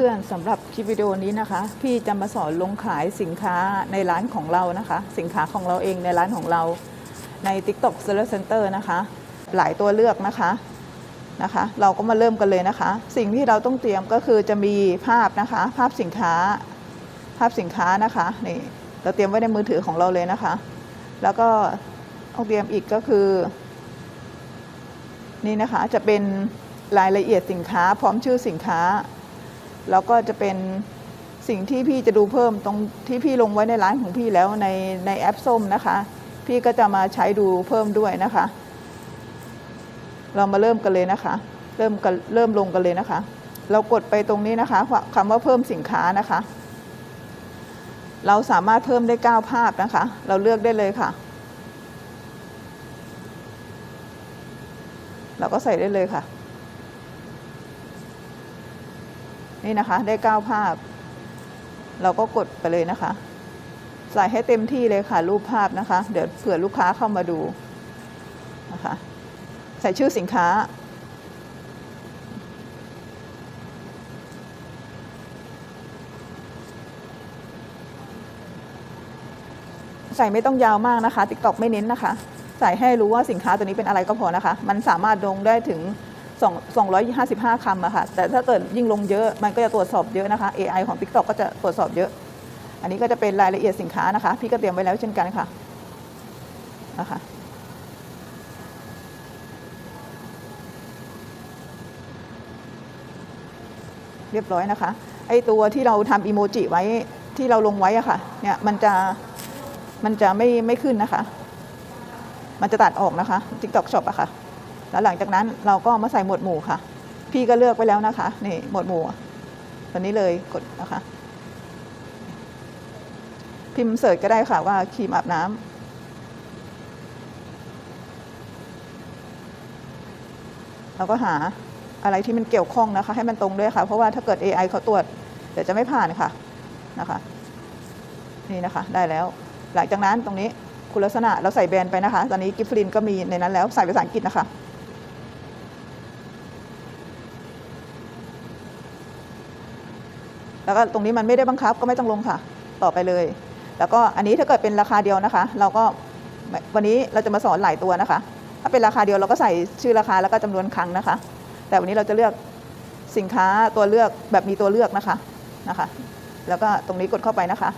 เพื่อนสำหรับคลิปวิดีโอนี้นะคะ พี่จะมาสอนลงขายสินค้าในร้านของเรานะคะ สินค้าของเราเองในร้านของเราใน TikTok Seller Center นะคะ หลายตัวเลือกนะคะนะคะ เราก็มาเริ่มกันเลยนะคะ สิ่งที่เราต้องเตรียมก็คือจะมีภาพนะคะ ภาพสินค้า ภาพสินค้านะคะนี่เราเตรียมไว้ในมือถือของเราเลยนะคะ แล้วก็ต้องเตรียมอีกก็คือ นี่นะคะจะเป็นรายละเอียดสินค้าพร้อมชื่อสินค้า แล้วก็จะเป็นสิ่งที่พี่จะดูเพิ่มตรงที่พี่ลงไว้ในร้านของพี่แล้วในในแอปส้มนะคะ พี่ก็จะมาใช้ดูเพิ่มด้วยนะคะ เรามาเริ่มกันเลยนะคะ เริ่มกันเริ่มลงกันเลยนะคะ เรากดไปตรงนี้นะคะคำว่าเพิ่มสินค้านะคะ เราสามารถเพิ่มได้ 9 ภาพนะคะ เราเลือกได้เลยค่ะ เราก็ใส่ได้เลยค่ะ นี่นะคะ ได้ 9 ภาพ เราก็กดไปเลยนะคะ ใส่ให้เต็มที่เลยค่ะ รูปภาพนะคะ เดี๋ยวเผื่อลูกค้าเข้ามาดูนะคะ ใส่ชื่อสินค้า ใส่ไม่ต้องยาวมากนะคะติ๊กตอกไม่เน้นนะคะ ใส่ให้รู้ว่าสินค้าตัวนี้เป็นอะไรก็พอนะคะ มันสามารถลงได้ถึง 2 255 คำอะค่ะ แต่ถ้าเกิดยิ่งลงเยอะ มันก็จะตรวจสอบเยอะนะคะ AI ของ TikTok ก็จะตรวจสอบเยอะ อันนี้ก็จะเป็นรายละเอียดสินค้านะคะ พี่ก็เตรียมไว้แล้วเช่นกันค่ะนะคะเรียบร้อยนะคะ ไอตัวที่เราทำอีโมจิไว้ที่เราลงไว้อะค่ะ เนี่ยมันจะมันจะไม่ไม่ขึ้นนะคะ มันจะตัดออกนะคะ TikTok Shop อะค่ะ แล้วหลังจากนั้นเราก็มาใส่หมวดหมู่ค่ะ พี่ก็เลือกไว้แล้วนะคะ นี่หมวดหมู่ตัวนี้เลยกดนะคะ พิมพ์เสิร์ชก็ได้ค่ะว่าครีมอาบน้ำเราก็หาอะไรที่มันเกี่ยวข้องนะคะ ให้มันตรงด้วยค่ะ เพราะว่าถ้าเกิด AI เขาตรวจเดี๋ยวจะไม่ผ่านค่ะนะคะ นี่นะคะได้แล้ว หลังจากนั้นตรงนี้คุณลักษณะเราใส่แบรนด์ไปนะคะ ตอนนี้กิฟฟลินก็มีในนั้นแล้วใส่ภาษาอังกฤษนะคะ แล้วก็ตรงนี้มันไม่ได้บังคับก็ไม่ต้องลงค่ะ ต่อไปเลย แล้วก็อันนี้ถ้าเกิดเป็นราคาเดียวนะคะ เราก็วันนี้เราจะมาสอนหลายตัวนะคะ ถ้าเป็นราคาเดียวเราก็ใส่ชื่อราคาแล้วก็จำนวนครั้งนะคะ แต่วันนี้เราจะเลือกสินค้าตัวเลือกแบบมีตัวเลือกนะคะนะคะ แล้วก็ตรงนี้กดเข้าไปนะคะ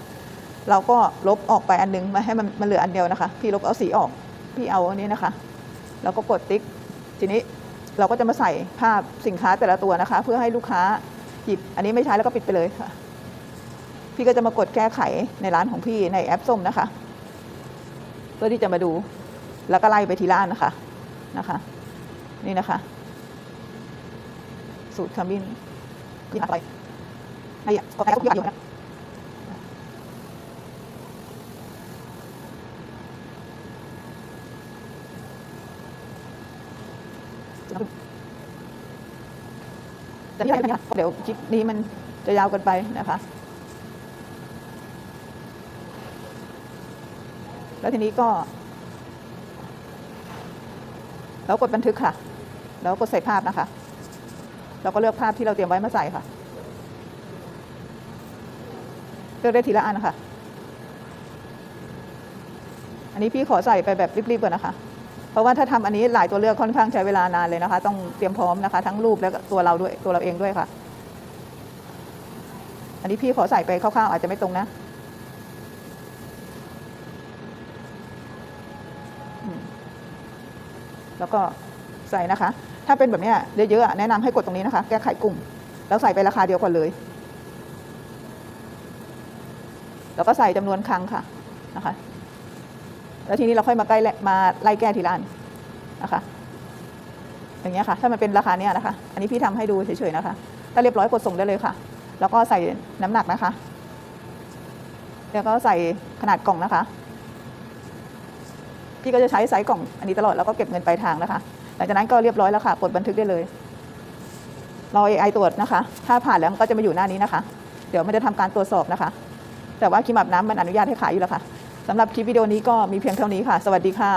เราก็ลบออกไปอันนึงมาให้มันมันเหลืออันเดียวนะคะ พี่ลบเอาสีออกพี่เอาอันนี้นะคะแล้วก็กดติ๊กทีนี้เราก็จะมาใส่ภาพสินค้าแต่ละตัวนะคะ เพื่อให้ลูกค้า หยิบอันนี้ไม่ใช้แล้วก็ปิดไปเลยค่ะ พี่ก็จะมากดแก้ไขในร้านของพี่ในแอปส้มนะคะ เพื่อที่จะมาดูแล้วก็ไล่ไปทีละอันนะคะนะคะ นี่นะคะ สูตรขมิ้นยิ่งไปให้ก็ได้ก็พี่อยู่นะ แต่ที่ไหนเดี๋ยวคลิปนี้มันจะยาวเกันไปนะคะ แล้วทีนี้ก็แล้วกดบันทึกค่ะ แล้วกดใส่ภาพนะคะ เราก็เลือกภาพที่เราเตรียมไว้มาใส่ค่ะ เลือกได้ทีละอันนะคะอันนี้พี่ขอใส่ไปแบบรีบๆก่อนนะคะ เพราะว่าถ้าทำอันนี้หลายตัวเลือกค่อนข้างใช้เวลานานเลยนะคะ ต้องเตรียมพร้อมนะคะ ทั้งรูปและตัวเราด้วยตัวเราเองด้วยค่ะ อันนี้พี่ขอใส่ไปคร่าวๆอาจจะไม่ตรงนะแล้วก็ใส่นะคะ ถ้าเป็นแบบเนี้ยเยอะๆแนะนำให้กดตรงนี้นะคะ แก้ไขกลุ่ม แล้วใส่ไปราคาเดียวกันเลย แล้วก็ใส่จำนวนครั้งค่ะนะคะ แล้วทีนี้เราค่อยมาใกล้มาไล่แก้ทีละอันนะคะอย่างเงี้ยค่ะ ถ้ามันเป็นราคาเนี้ยนะคะ อันนี้พี่ทำให้ดูเฉยๆนะคะ ถ้าเรียบร้อยกดส่งได้เลยค่ะ แล้วก็ใส่น้ำหนักนะคะ แล้วก็ใส่ขนาดกล่องนะคะ พี่ก็จะใช้ไซส์กล่องอันนี้ตลอดแล้วก็เก็บเงินปลายทางนะคะ หลังจากนั้นก็เรียบร้อยแล้วค่ะ กดบันทึกได้เลยรอ AI ตรวจนะคะ ถ้าผ่านแล้วมันก็จะมาอยู่หน้านี้นะคะ เดี๋ยวมันจะทำการตรวจสอบนะคะ แต่ว่าคีมอาบน้ำมันอนุญาตให้ขายอยู่แล้วค่ะ สำหรับคลิปวิดีโอนี้ก็มีเพียงเท่านี้ค่ะ สวัสดีค่ะ